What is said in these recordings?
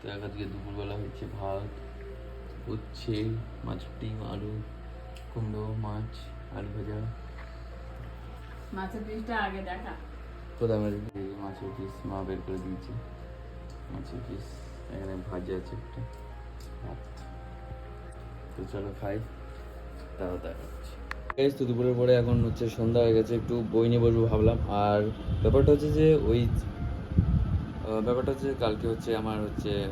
তো এক আজকে দুপুরবেলা হচ্ছে ভাত উচ্ছে মাছ ডিম আলু কুমড়ো মাছ আলু ভাজা। মাছের পিসটা আগে দেখা। কোথায় আমার এই মাছের পিস মা বের করে দিয়েছে। মাছের পিস এখানে ভাজা আছে একটা। তো চলো খাই তাও দেখা হচ্ছে। তো দুপুরের পরে এখন হচ্ছে সন্ধ্যা হয়ে গেছে একটু বই নিয়ে বসবো ভাবলাম। আর ব্যাপারটা হচ্ছে যে ওই ব্যাপারটা হচ্ছে কালকে হচ্ছে আমার হচ্ছে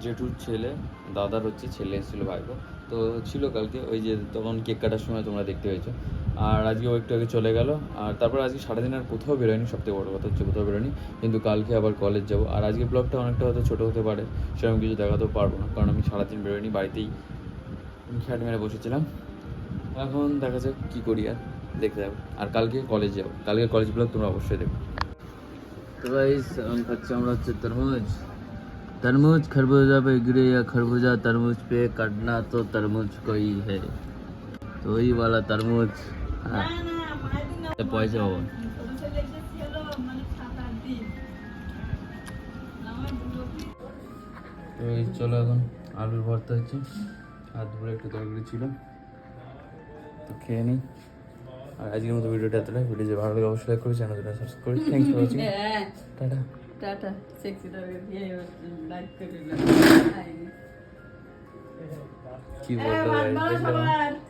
জেঠুর ছেলে, দাদার হচ্ছে ছেলে এসেছিল ভাইপো। তো ছিল কালকে, ওই যে তখন কেক কাটার সময় তোমরা দেখতে পেয়েছ। আর আজকে ও একটু আগে চলে গেল। আর তারপর আজকে সারাদিন আর কোথাও বেরোয়নি, সবথেকে বড় কথা হচ্ছে কোথাও বেরোয়নি। কিন্তু কালকে আবার কলেজ যাব। আর আজকে ব্লগটা অনেকটা হয়তো ছোটো হতে পারে, সেরকম কিছু দেখাতেও পারব না। কারণ আমি সারাদিন বেরোয়নি, বাড়িতেই খ্যাট মেরে বসেছিলাম। এখন দেখা যাক কী করি আর দেখতে যাব। আর কালকে কলেজ যাব। কালকে কলেজ ব্লগ তোমরা অবশ্যই দেখো। তো গাইস এখন খাচ্ছি আমরা হচ্ছে তরমুজ तरबूज खरबूजा पे गिरे या खरबूजा तरबूज पे काटना तो तरबूज को ही है तो वही वाला तरबूज हाँ পয়সা পাবো তো এই চলো এখন আলুর ভর্তা হচ্ছে আর দুপুরে একটু তরকারি ছিল তো খেয়ে নিই আর আজকের মতো ভিডিওটা এতটাই। ভিডিও যে ভালো লাগে অবশ্যই লাইক করে চ্যানেলটা সাবস্ক্রাইব করে থ্যাংকস ফর ওয়াচিং হ্যাঁ। টাটা। টাটা। সেক্সি লাইক করে কি বলব দেখলাম।